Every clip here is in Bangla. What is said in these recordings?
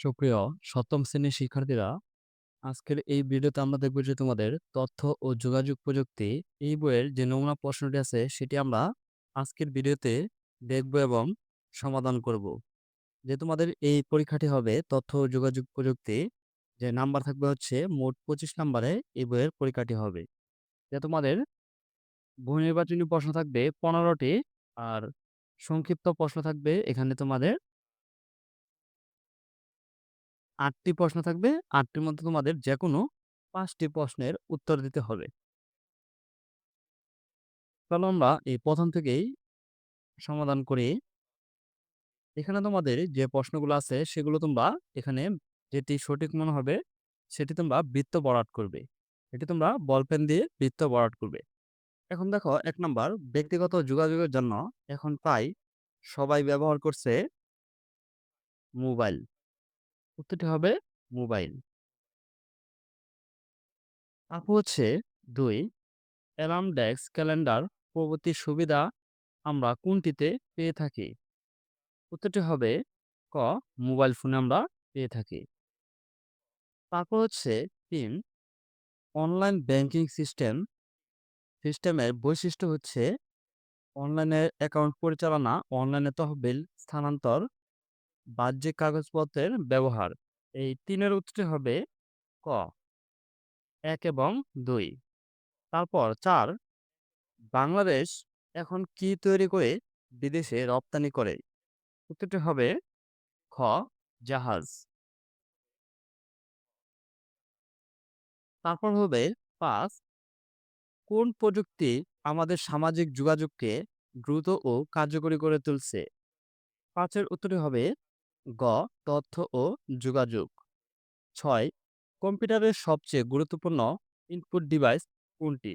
সুপ্রিয় সপ্তম শ্রেণির শিক্ষার্থীরা, আজকের এই ভিডিওতে আমরা দেখব যে তোমাদের তথ্য ও যোগাযোগ প্রযুক্তি এই বইয়ের যে নমুনা প্রশ্নটি আছে সেটি আমরা আজকের ভিডিওতে দেখব এবং সমাধান করব। যে তোমাদের এই পরীক্ষাটি হবে তথ্য ও যোগাযোগ প্রযুক্তি যে নাম্বার থাকবে হচ্ছে মোট পঁচিশ নাম্বারে এই বইয়ের পরীক্ষাটি হবে। যে তোমাদের বহু নির্বাচনী প্রশ্ন থাকবে পনেরোটি আর সংক্ষিপ্ত প্রশ্ন থাকবে এখানে তোমাদের আটটি প্রশ্ন থাকবে। আটটির মধ্যে তোমাদের যেকোনো পাঁচটি প্রশ্নের উত্তর দিতে হবে। চলো আমরা এই প্রথম থেকেই সমাধান করি। এখানে তোমাদের যে প্রশ্নগুলো আছে, সেগুলো তোমরা এখানে যেটি সঠিক মনে হবে, সেটি তোমরা বৃত্ত বরাট করবে। এটি তোমরা বলপেন দিয়ে বৃত্ত বরাট করবে। এখন দেখো, এক নাম্বার, ব্যক্তিগত যোগাযোগের জন্য এখন প্রায় সবাই ব্যবহার করছে মোবাইল। উত্তরটি হবে মোবাইল। তারপর হচ্ছে ২ অ্যালার্ম ডেস্ক, ক্যালেন্ডার প্রভৃতি সুবিধা আমরা কোনটিতে পেয়ে থাকি? উত্তরটি হবে ক মোবাইল ফোনে আমরা পেয়ে থাকি। তারপর হচ্ছে ৩ অনলাইন ব্যাংকিং সিস্টেম সিস্টেমের বৈশিষ্ট্য হচ্ছে অনলাইনে অ্যাকাউন্ট পরিচালনা, অনলাইনে তহবিল স্থানান্তর, বাহ্যিক কাগজপত্রের ব্যবহার। এই ৩ এর উত্তরটি হবে ক এক এবং দুই তারপর চার বাংলাদেশ এখন কি তৈরি করে বিদেশে রপ্তানি করে? উত্তরটি হবে খ, জাহাজ। তারপর হবে পাঁচ কোন প্রযুক্তি আমাদের সামাজিক যোগাযোগকে দ্রুত ও কার্যকরী করে তুলছে? পাঁচের উত্তরটি হবে গ, তথ্য ও যোগাযোগ। ৬ কম্পিউটারের সবচেয়ে গুরুত্বপূর্ণ ইনপুট ডিভাইস কোনটি?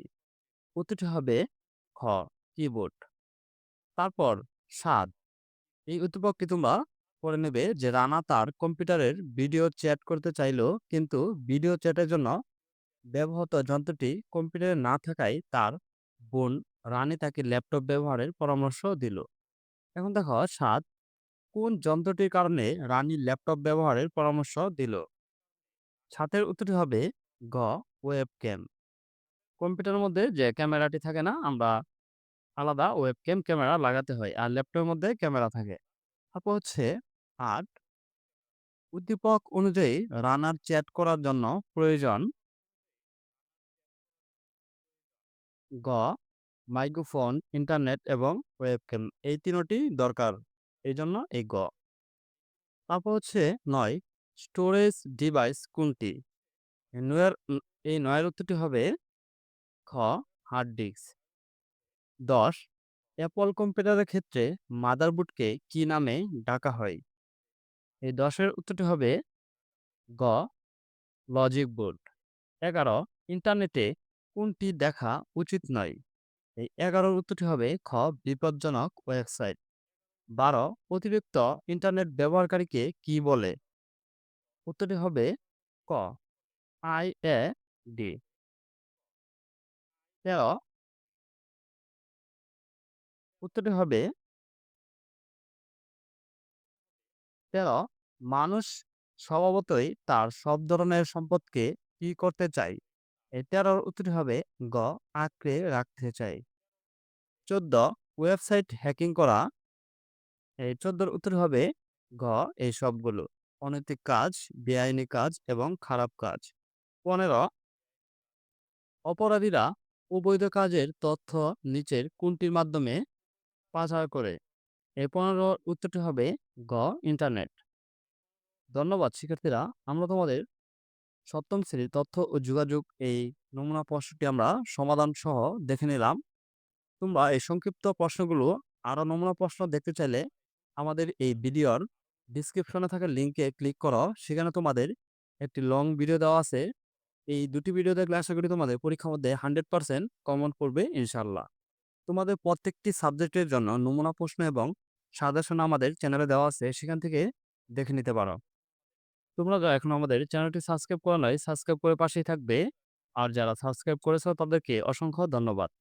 উত্তরটি হবে খ কিবোর্ড। তারপর ৭ এই উদ্দীপকটি তোমরা পড়ে নেবে যে রানা তার কম্পিউটারের ভিডিও চ্যাট করতে চাইলেও কিন্তু ভিডিও চ্যাটের জন্য ব্যবহৃত যন্ত্রটি কম্পিউটারে না থাকায় তার বোন রানী তাকে ল্যাপটপ ব্যবহারের পরামর্শ দিল। এখন দেখো ৭ কোন যন্ত্রটির কারণে রানী ল্যাপটপ ব্যবহারের পরামর্শ দিল? ৭ এর উত্তরটি হবে গ ওয়েব ক্যাম কম্পিউটারের মধ্যে যে ক্যামেরাটি থাকে না আমরা আলাদা ওয়েব ক্যাম ক্যামেরা লাগাতে হয় আর ল্যাপটপের মধ্যে ক্যামেরা থাকে। তারপর হচ্ছে আট উদ্দীপক অনুযায়ী রানার চ্যাট করার জন্য প্রয়োজন গ মাইক্রোফোন, ইন্টারনেট এবং ওয়েবক্যাম এই ৩টি দরকার। এইজন্য এই গ। তারপর হচ্ছে নয় স্টোরেজ ডিভাইস কোনটি? এই ৯ এর উম এই ৯ এর উত্তরটি হবে খ হার্ড ডিস্ক। ১০ অ্যাপল কম্পিউটারের ক্ষেত্রে মাদারবোর্ডকে কি নামে ডাকা হয়? এই দশের উত্তরটি হবে গ লজিক বোর্ড। ১১ ইন্টারনেটে কোনটি দেখা উচিত নয়? এই এগারোর উত্তরটি হবে খ, বিপজ্জনক ওয়েবসাইট। ১২ অতিরিক্ত ইন্টারনেট ব্যবহারকারীকে কি বলে? উত্তরটি হবে ক আইএডি। ১৩ উত্তরটি হবে ১৩ মানুষ স্বভাবতই তার সব ধরনের সম্পদকে কি করতে চাই এই ১৩ র উত্তরটি হবে গ, আঁকড়ে রাখতে চাই চোদ্দ, ওয়েবসাইট হ্যাকিং করা এই ১৪ র উত্তর হবে ঘ এই সবগুলো। অনৈতিক কাজ, বেআইনি কাজ এবং খারাপ কাজ। ১৫ অপরাধীরা অবৈধ কাজের তথ্য নিচের কোনটির মাধ্যমে পাচার করে? এই ১৫ র উত্তরটি হবে গ ইন্টারনেট। ধন্যবাদ শিক্ষার্থীরা। আমরা তোমাদের সপ্তম শ্রেণির তথ্য ও যোগাযোগ এই নমুনা প্রশ্নটি আমরা সমাধান সহ দেখে নিলাম। তোমরা এই সংক্ষিপ্ত প্রশ্নগুলো আরও নমুনা প্রশ্ন দেখতে চাইলে আমাদের এই ভিডিওর ডিসক্রিপশনে থাকা লিংকে ক্লিক করো। সেখানে তোমাদের একটি লং ভিডিও দেওয়া আছে। এই দুটি ভিডিও দেখলে আশা করি তোমাদের পরীক্ষার মধ্যে 100% কমন পড়বে ইনশাল্লাহ তোমাদের প্রত্যেকটি সাবজেক্টের জন্য নমুনা প্রশ্ন এবং সাজেশন আমাদের চ্যানেলে দেওয়া আছে। সেখান থেকে দেখে নিতে পারো। তোমরা যারা এখনও আমাদের চ্যানেলটি সাবস্ক্রাইব করা নাই, সাবস্ক্রাইব করে পাশেই থাকবে। আর যারা সাবস্ক্রাইব করেছ তাদেরকে অসংখ্য ধন্যবাদ।